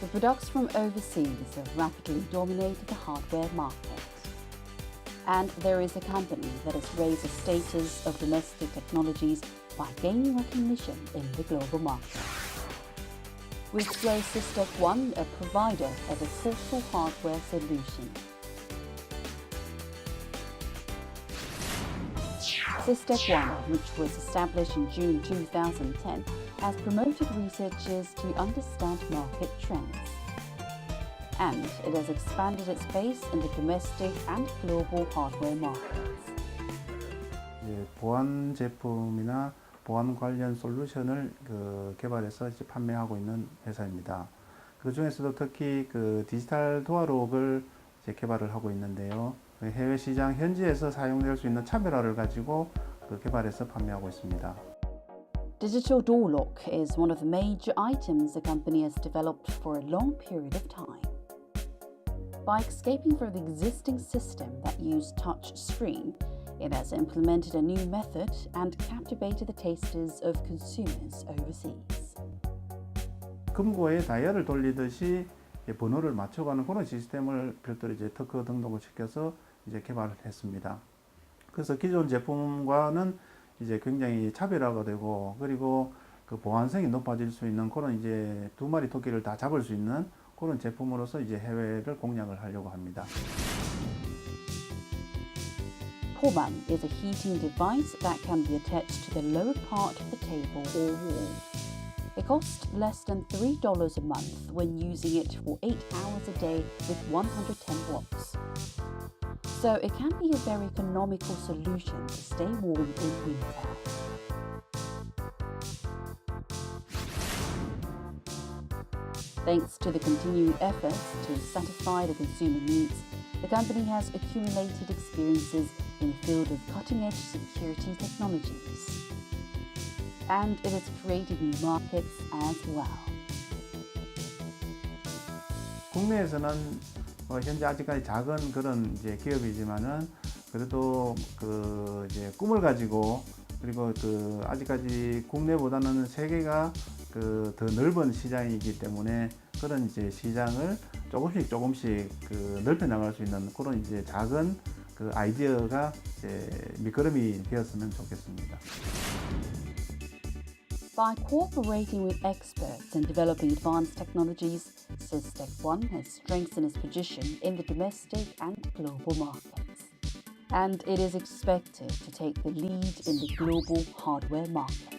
The products from overseas have rapidly dominated the hardware market. And there is a company that has raised the status of domestic technologies by gaining recognition in the global market. With Flow System One, a provider of a social hardware solution. System One, which was established in June 2010, has promoted researchers to understand market trends. And it has expanded its base in the domestic and global hardware markets. 이제 보안 제품이나 보안 관련 솔루션을 그 개발해서 이제 판매하고 있는 회사입니다. 그 중에서도 특히 그 디지털 도어록을 개발을 하고 있는데요. 그 해외 시장 현지에서 사용될 수 있는 차별화를 가지고 그 개발해서 판매하고 있습니다. Digital door lock is one of the major items the company has developed for a long period of time. By escaping from the existing system that used touch screen, it has implemented a new method and captivated the tasters of consumers overseas. 금고에 다이얼을 돌리듯이 번호를 맞춰가는 그런 시스템을 별도로 이제 특허 등록을 시켜서 이제 개발을 했습니다. 그래서 기존 제품과는 이제 굉장히 차별화가 되고 그리고 그 보안성이 높아질 수 있는 그런 이제 두 마리 토끼를 다 잡을 수 있는 그런 제품으로서 이제 해외를 공략을 하려고 합니다. Portman is a heating device that can be attached to the lower part of the table or wall. It costs less than $3 a month when using it for 8 hours a day with 110 watts. So it can be a very economical solution to stay warm in winter. Thanks to the continued efforts to satisfy the consumer needs, the company has accumulated experiences in the field of cutting edge security technologies. And it has created new markets as well. 국내에서는 어, 현재 아직까지 작은 그런 이제 기업이지만은 그래도 그 이제 꿈을 가지고 그리고 그 아직까지 국내보다는 세계가 그 더 넓은 시장이기 때문에 그런 이제 시장을 조금씩 조금씩 그 넓혀 나갈 수 있는 그런 이제 작은 그 아이디어가 이제 밑거름이 되었으면 좋겠습니다. By cooperating with experts and developing advanced technologies, Systec One has strengthened its position in the domestic and global markets. And it is expected to take the lead in the global hardware market.